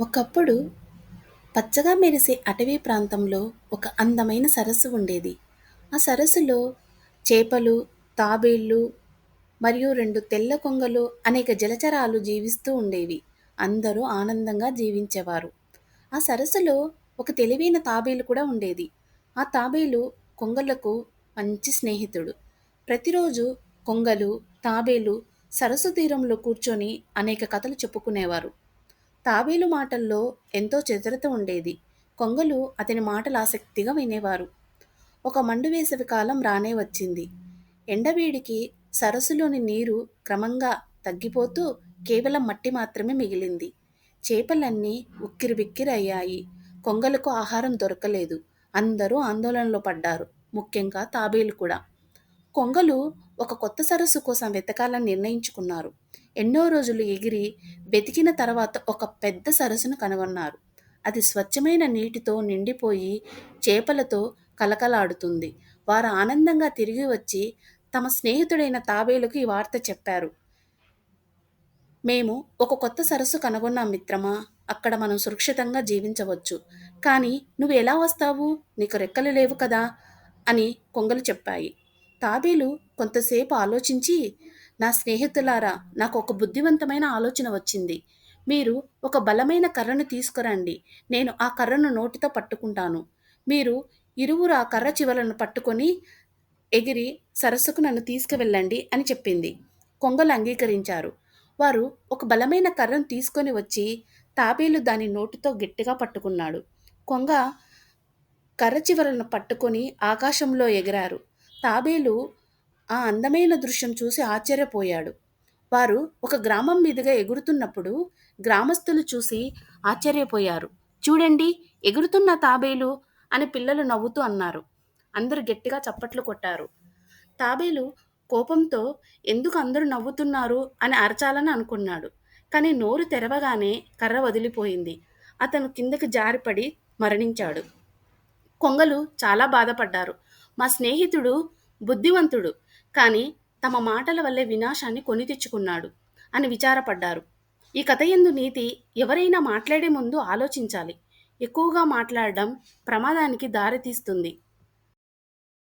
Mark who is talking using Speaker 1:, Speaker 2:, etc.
Speaker 1: ఒకప్పుడు పచ్చగా మెరిసే అటవీ ప్రాంతంలో ఒక అందమైన సరస్సు ఉండేది. ఆ సరస్సులో చేపలు, తాబేళ్ళు మరియు రెండు తెల్ల కొంగలు అనేక జలచరాలు జీవిస్తూ ఉండేవి. అందరూ ఆనందంగా జీవించేవారు. ఆ సరస్సులో ఒక తెలివైన తాబేలు కూడా ఉండేది. ఆ తాబేలు కొంగలకు మంచి స్నేహితుడు. ప్రతిరోజు కొంగలు, తాబేలు సరస్సు తీరంలో కూర్చొని అనేక కథలు చెప్పుకునేవారు. తాబేలు మాటల్లో ఎంతో చతురత ఉండేది. కొంగలు అతని మాటలు ఆసక్తిగా వినేవారు. ఒక మండు వేసవి కాలం రానే వచ్చింది. ఎండవేడికి సరస్సులోని నీరు క్రమంగా తగ్గిపోతూ కేవలం మట్టి మాత్రమే మిగిలింది. చేపలన్నీ ఉక్కిరిబిక్కిరయ్యాయి కొంగలకు ఆహారం దొరకలేదు. అందరూ ఆందోళనలో పడ్డారు. ముఖ్యంగా తాబేలు కూడా. కొంగలు ఒక కొత్త సరస్సు కోసం వెతకాలని నిర్ణయించుకున్నారు. ఎన్నో రోజులు ఎగిరి వెతికిన తర్వాత ఒక పెద్ద సరస్సును కనుగొన్నారు. అది స్వచ్ఛమైన నీటితో నిండిపోయి చేపలతో కలకలాడుతుంది. వారు ఆనందంగా తిరిగి వచ్చి తమ స్నేహితుడైన తాబేలుకు ఈ వార్త చెప్పారు. మేము ఒక కొత్త సరస్సు కనుగొన్నాం మిత్రమా. అక్కడ మనం సురక్షితంగా జీవించవచ్చు. కానీ నువ్వు ఎలా వస్తావు? నీకు రెక్కలు లేవు కదా అని కొంగలు చెప్పాయి. తాబేలు కొంతసేపు ఆలోచించి నా స్నేహితులారా నాకు ఒక బుద్ధివంతమైన ఆలోచన వచ్చింది. మీరు ఒక బలమైన కర్రను తీసుకురండి. నేను ఆ కర్రను నోటితో పట్టుకుంటాను. మీరు ఇరువురు ఆ కర్ర చివరను పట్టుకొని ఎగిరి సరస్సుకు నన్ను తీసుకువెళ్ళండి అని చెప్పింది. కొంగలు అంగీకరించారు. వారు ఒక బలమైన కర్రను తీసుకొని వచ్చి తాబేలు దాని నోటితో గట్టిగా పట్టుకున్నాడు. కొంగ కర్ర చివరను పట్టుకొని ఆకాశంలో ఎగిరారు. తాబేలు ఆ అందమైన దృశ్యం చూసి ఆశ్చర్యపోయాడు. వారు ఒక గ్రామం మీదుగా ఎగురుతున్నప్పుడు గ్రామస్తులు చూసి ఆశ్చర్యపోయారు. చూడండి ఎగురుతున్న తాబేలు అని పిల్లలు నవ్వుతూ అన్నారు. అందరూ గట్టిగా చప్పట్లు కొట్టారు. తాబేలు కోపంతో ఎందుకు అందరూ నవ్వుతున్నారు అని అరచాలని అనుకున్నాడు. కానీ నోరు తెరవగానే కర్ర వదిలిపోయింది. అతను కిందకి జారిపడి మరణించాడు. కొంగలు చాలా బాధపడ్డారు. మా స్నేహితుడు బుద్ధివంతుడు కానీ తమ మాటల వల్లే వినాశాన్ని కొని తెచ్చుకున్నాడు అని విచారపడ్డారు. ఈ కథ ఎందు నీతి ఎవరైనా మాట్లాడే ముందు ఆలోచించాలి. ఎక్కువగా మాట్లాడడం ప్రమాదానికి దారితీస్తుంది.